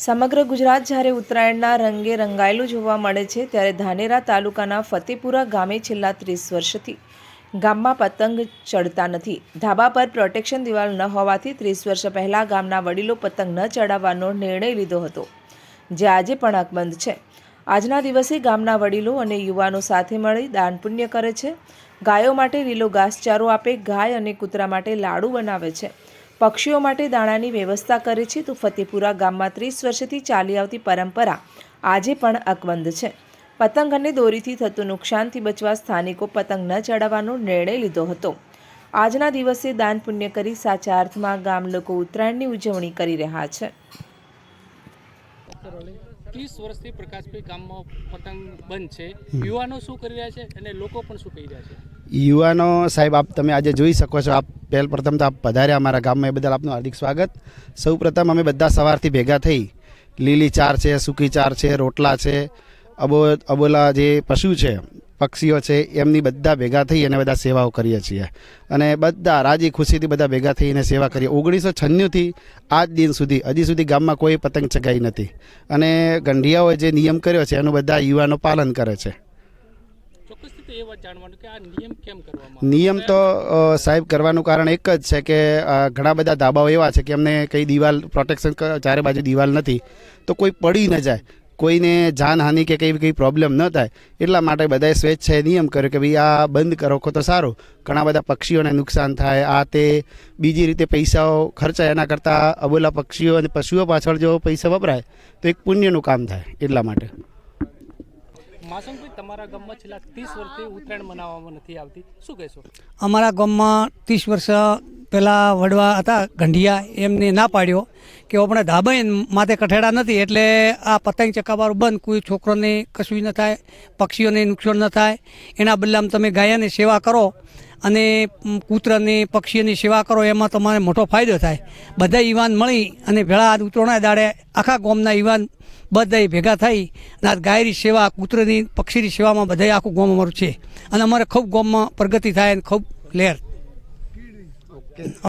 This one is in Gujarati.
સમગ્ર ગુજરાત જ્યારે ઉત્તરાયણના રંગે રંગાયેલું જોવા મળે છે, ત્યારે ધાનેરા તાલુકાના ફતેપુરા ગામે છેલ્લા ત્રીસ વર્ષથી ગામમાં પતંગ ચડતા નથી. ધાબા પર પ્રોટેક્શન દિવાલ ન હોવાથી ત્રીસ વર્ષ પહેલાં ગામના વડીલો પતંગ ન ચડાવવાનો નિર્ણય લીધો હતો. જે આજે પણ અકબંધ છે. આજના દિવસે ગામના વડીલો અને યુવાનો સાથે મળી દાન પુણ્ય કરે છે. ગાયો માટે લીલો ઘાસચારો આપે, ગાય અને કૂતરા માટે લાડુ બનાવે છે. પક્ષીઓ માટે દાણાની વ્યવસ્થા કરે છે તો ફતેપુરા ગામમાં ત્રીસ વર્ષથી ચાલી આવતી પરંપરા આજે પણ અકબંધ છે. પતંગ અને દોરીથી થતું નુકસાનથી બચવા સ્થાનિકો પતંગ ન ચડાવવાનો નિર્ણય લીધો હતો. આજના દિવસે દાન પુણ્ય કરી સાચા અર્થમાં ગામ લોકો ઉત્તરાયણની ઉજવણી કરી રહ્યા છે. ત્રીસ વર્ષથી પ્રકાશભાઈ ગામમાં પતંગ બંધ છે. યુવાનો શું કરી રહ્યા છે અને લોકો પણ શું કહી રહ્યા છે? યુવાનો સાહેબ, આપ તમે આજે જોઈ શકો છો, આપ પહેલ પ્રથમ તો આપ પધાર્યા અમારા ગામમાં. એ બદલ આપનું હાર્દિક સ્વાગત. સૌ પ્રથમ અમે બધા સવારથી ભેગા થઈ. લીલી ચાર છે, સૂકી ચાર છે, રોટલા છે, અબો, અબોલા જે પશુ છે, પક્ષીઓ છે, એમની બધા ભેગા થઈ અને બધા સેવાઓ કરીએ છીએ. અને બધા રાજી ખુશીથી બધા ભેગા થઈને સેવા કરીએ. ઓગણીસો છન્નુંથી આજ દિન સુધી, હજી સુધી ગામમાં કોઈ પતંગ ચગાઈ નથી. અને ગંઢિયાઓએ જે નિયમ કર્યો છે, એનું બધા યુવાનો પાલન કરે છે. નિયમ તો સાહેબ, કરવાનું કારણ એક જ છે કે ઘણા બધા ધાબાઓ એવા છે કે એમને કઈ દિવાલ પ્રોટેક્શન ચારે બાજુ દિવાલ નથી. તો કોઈ પડી ન જાય. કોઈને જાનહાનિ કે કઈ કઈ પ્રોબ્લેમ ન થાય. એટલા માટે બધાએ સ્વેચ્છાએ નિયમ કર્યો કે ભાઈ આ બંધ કરો, ખો તો સારું. ઘણા બધા પક્ષીઓને નુકસાન થાય. આ તે બીજી રીતે પૈસાઓ ખર્ચાય. એના કરતાં અબોલા પક્ષીઓ અને પશુઓ પાછળ જો પૈસા વપરાય, તો એક પુણ્યનું કામ થાય એટલા માટે. માસમભાઈ, તમારા ગામમાં છેલ્લા ત્રીસ વર્ષથી ઉત્તરાયણ મનાવવામાં નથી આવતી. શું કહેશો? અમારા ગામમાં ત્રીસ વર્ષ પહેલાં વડવા હતા, ગંઢિયા, એમને ના પાડ્યો કે આપણે ધાબાઈ માથે કઠેડા નથી, એટલે આ પતંગ ચકાવવાનું બંધ. કોઈ છોકરોને કશું ન થાય, પક્ષીઓને નુકસાન ન થાય. એના બદલામાં તમે ગાયાની સેવા કરો. અને કૂતરાની પક્ષીઓની સેવા કરો, એમાં તમારે મોટો ફાયદો થાય. બધા યુવાન મળી અને ભેળા ઉતરોણા દાડે આખા ગામના યુવાન બધા ભેગા થઈ અને ગાયની સેવા, કૂતરાની પક્ષીની સેવામાં બધા આખું ગામ અમારું છે. અને અમારે ખૂબ ગામમાં પ્રગતિ થાય અને ખૂબ લહેર.